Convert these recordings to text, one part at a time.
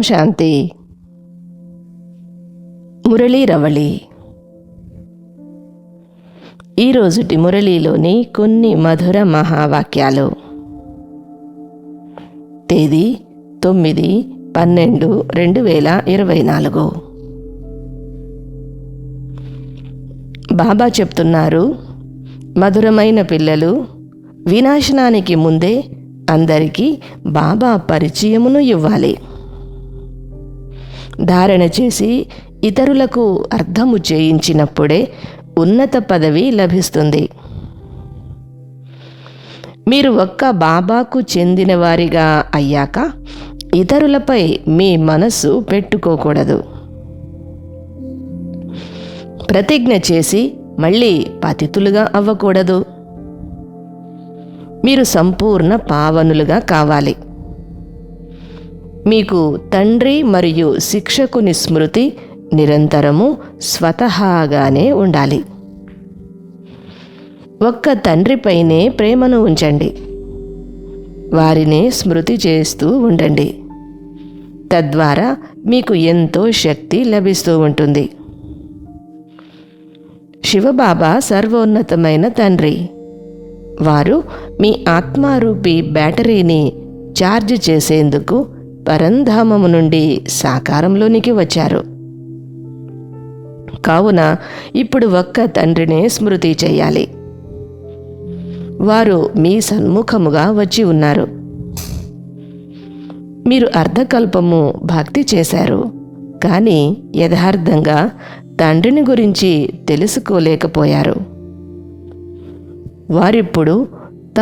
ఓం శాంతి. మురళీ రవళి. ఈరోజుటి మురళీలోని కొన్ని మధుర మహావాక్యాలు. తేదీ తొమ్మిది పన్నెండు రెండు వేల ఇరవై నాలుగు. బాబా చెప్తున్నారు మధురమైన పిల్లలు వినాశనానికి ముందే అందరికీ బాబా పరిచయమును ఇవ్వాలి. ధారణ చేసి ఇతరులకు అర్థము చేయించినప్పుడే ఉన్నత పదవి లభిస్తుంది. మీరు ఒక్క బాబాకు చెందినవారిగా అయ్యాక ఇతరులపై మీ మనస్సు పెట్టుకోకూడదు. ప్రతిజ్ఞ చేసి మళ్ళీ పతితులుగా అవ్వకూడదు. మీరు సంపూర్ణ పావనులుగా కావాలి. మీకు తండ్రి మరియు శిక్షకుని స్మృతి నిరంతరము స్వతహాగానే ఉండాలి. ఒక్క తండ్రిపైనే ప్రేమను ఉంచండి. వారినే స్మృతి చేస్తూ ఉండండి. తద్వారా మీకు ఎంతో శక్తి లభిస్తూ ఉంటుంది. శివబాబా సర్వోన్నతమైన తండ్రి. వారు మీ ఆత్మారూపి బ్యాటరీని ఛార్జ్ చేసేందుకు పరంధామము నుండి సాకారంలోనికి వచ్చారు. కావున ఇప్పుడు ఒక్క తండ్రినే స్మృతి చేయాలి. వారు మీ సన్ముఖముగా వచ్చి ఉన్నారు. మీరు అర్ధకల్పము భక్తి చేశారు. కానీ యథార్థంగా తండ్రిని గురించి తెలుసుకోలేకపోయారు. వారిప్పుడు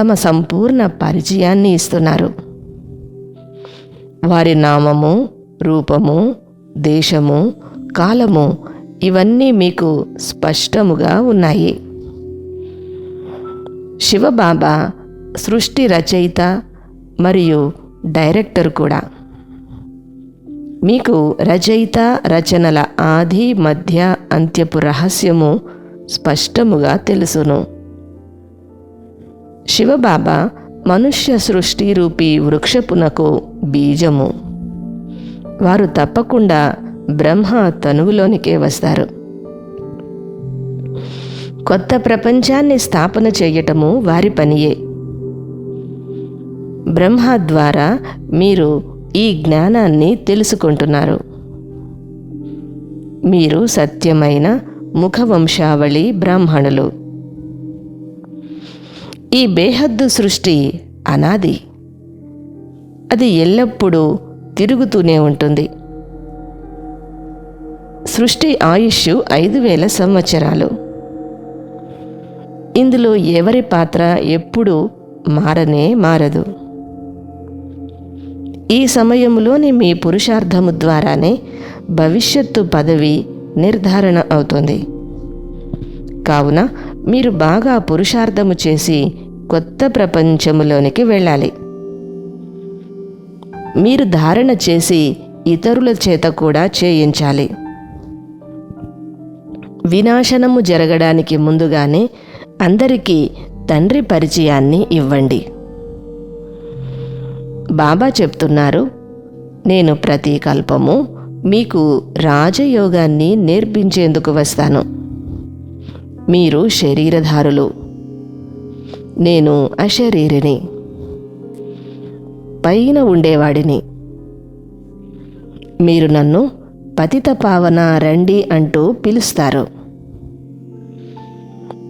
తమ సంపూర్ణ పరిచయాన్ని ఇస్తున్నారు. వారి నామము రూపము దేశము కాలము ఇవన్నీ మీకు స్పష్టముగా ఉన్నాయి. శివబాబా సృష్టి రచయిత మరియు డైరెక్టర్ కూడా. మీకు రచయిత రచనల ఆది మధ్య అంత్యపు రహస్యము స్పష్టముగా తెలుసును. శివబాబా మనుష్య సృష్టి రూపీ వృక్షపునకు బీజము. వారు తప్పకుండా బ్రహ్మ తనువులోనికే వస్తారు. కొత్త ప్రపంచాన్ని స్థాపన చేయటము వారి పనియే. బ్రహ్మ ద్వారా మీరు ఈ జ్ఞానాన్ని తెలుసుకుంటున్నారు. మీరు సత్యమైన ముఖవంశావళి బ్రాహ్మణులు. ఈ బేహద్దు సృష్టి అనాది. అది ఎల్లప్పుడూ తిరుగుతూనే ఉంటుంది. సృష్టి ఆయుష్ ఐదు వేల సంవత్సరాలు. ఇందులో ఎవరి పాత్ర ఎప్పుడూ మారనే మారదు. ఈ సమయంలోని మీ పురుషార్థము ద్వారానే భవిష్యత్తు పదవి నిర్ధారణ అవుతుంది. కావున మీరు బాగా పురుషార్థము చేసి కొత్త ప్రపంచములోనికి వెళ్ళాలి. మీరు ధారణ చేసి ఇతరుల చేత కూడా చేయించాలి. వినాశనము జరగడానికి ముందుగానే అందరికీ తండ్రి పరిచయాన్ని ఇవ్వండి. బాబా చెప్తున్నారు నేను ప్రతి కల్పము మీకు రాజయోగాన్ని నేర్పించేందుకు వస్తాను. మీరు శరీరధారులు. నేను అశరీరిని. పైన ఉండేవాడిని. మీరు నన్ను పతిత పావన రండి అంటూ పిలుస్తారు.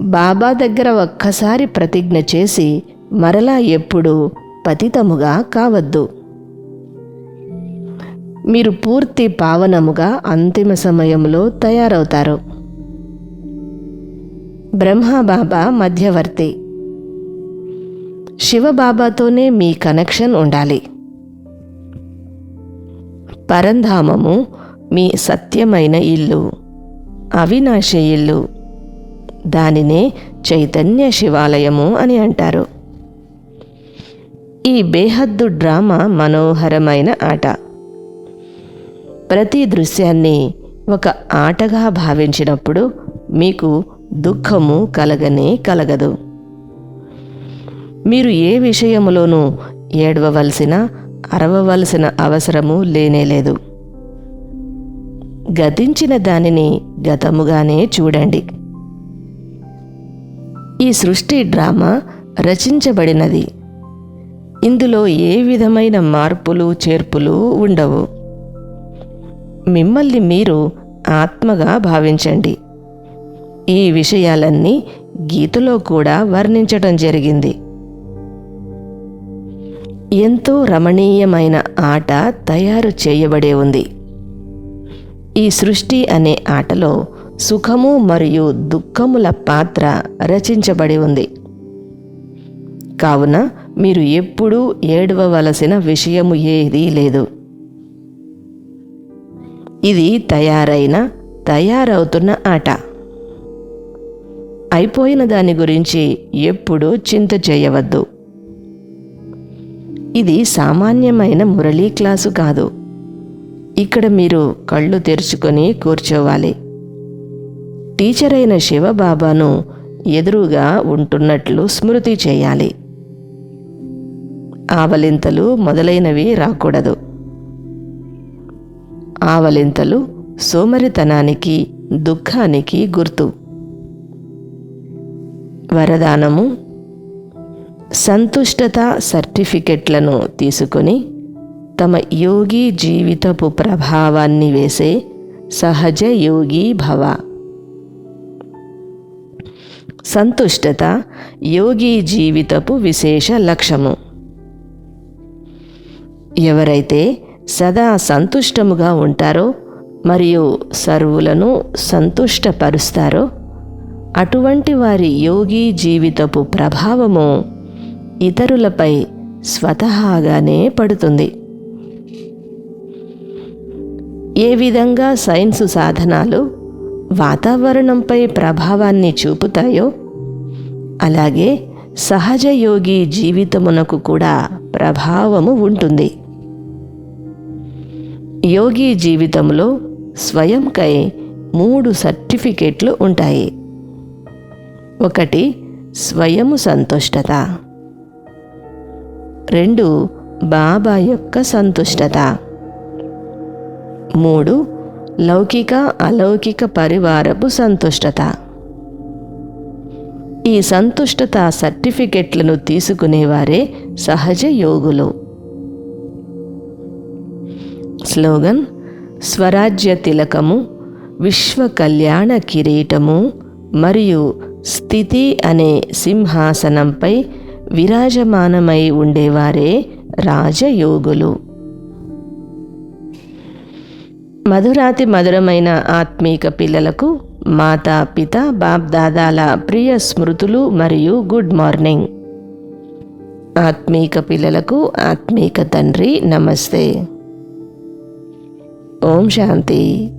బాబా దగ్గర ఒక్కసారి ప్రతిజ్ఞ చేసి మరలా ఎప్పుడు పతితముగా కావద్దు. మీరు పూర్తి పావనముగా అంతిమ సమయంలో తయారవుతారు. బ్రహ్మబాబా మధ్యవర్తి. శివబాబాతోనే మీ కనెక్షన్ ఉండాలి. పరంధామము మీ సత్యమైన ఇల్లు అవినాశ ఇల్లు దానినే చైతన్య శివాలయము అని అంటారు. ఈ బేహద్దు డ్రామా మనోహరమైన ఆట. ప్రతి దృశ్యాన్ని ఒక ఆటగా భావించినప్పుడు మీకు దుఃఖము కలగనే కలగదు. మీరు ఏ విషయములోనూ ఏడవవలసిన అరవవలసిన అవసరము లేనేలేదు గతించిన దానిని గతముగానే చూడండి. ఈ సృష్టి డ్రామా రచించబడినది. ఇందులో ఏ విధమైన మార్పులు చేర్పులు ఉండవు. మిమ్మల్ని మీరు ఆత్మగా భావించండి. ఈ విషయాలన్నీ గీతలో కూడా వర్ణించటం జరిగింది. ఎంతో రమణీయమైన ఆట తయారు చేయబడే ఉంది. ఈ సృష్టి అనే ఆటలో సుఖము మరియు దుఃఖముల పాత్ర రచించబడి ఉంది. కావున మీరు ఎప్పుడూ ఏడవవలసిన విషయము ఏదీ లేదు. ఇది తయారైన తయారవుతున్న ఆట. అయిపోయిన దాని గురించి ఎప్పుడూ చింత చేయవద్దు. ఇది సామాన్యమైన మురళీ క్లాసు కాదు. ఇక్కడ మీరు కళ్ళు తెరుచుకొని కూర్చోవాలి. టీచర్ అయిన శివబాబాను ఎదురుగా ఉంటున్నట్లు స్మృతి చేయాలి. ఆవలింతలు మొదలైనవి రాకూడదు. ఆవలింతలు సోమరితనానికి దుఃఖానికి గుర్తు. వరదానము. సంతుష్టత సర్టిఫికెట్లను తీసుకొని తమ యోగి జీవితపు ప్రభావాన్ని వేసే సహజ యోగి భవ. సంతుష్టత యోగి జీవితపు విశేష లక్ష్యము ఎవరైతే సదా సంతుష్టముగా ఉంటారో మరియు సర్వులను సంతుష్టపరుస్తారో అటువంటి వారి యోగి జీవితపు ప్రభావము ఇతరులపై స్వతహాగానే పడుతుంది. ఏ విధంగా సైన్సు సాధనాలు వాతావరణంపై ప్రభావాన్ని చూపుతాయో అలాగే సహజ యోగి జీవితమునకు కూడా ప్రభావము ఉంటుంది. యోగి జీవితంలో స్వయంకై మూడు సర్టిఫికెట్లు ఉంటాయి. ఒకటి స్వయము సంతుష్టత. రెండు బాబా యొక్క సంతుష్టత. మూడు లౌకిక అలౌకిక పరివారపు సంతుష్టత. ఈ సంతుష్టత సర్టిఫికెట్లను తీసుకునేవారే సహజ యోగులు. స్లోగన్ స్వరాజ్య తిలకము విశ్వ కళ్యాణ కిరీటము మరియు స్థితి అనే సింహాసనంపై విరాజమానమై ఉండేవారే రాజయోగులు. మధురాతి మధురమైన ఆత్మీక పిల్లలకు మాతా పిత బాప్దాదాల ప్రియ స్మృతులు మరియు గుడ్ మార్నింగ్. ఆత్మీక పిల్లలకు ఆత్మీక తండ్రి నమస్తే. ఓం శాంతి.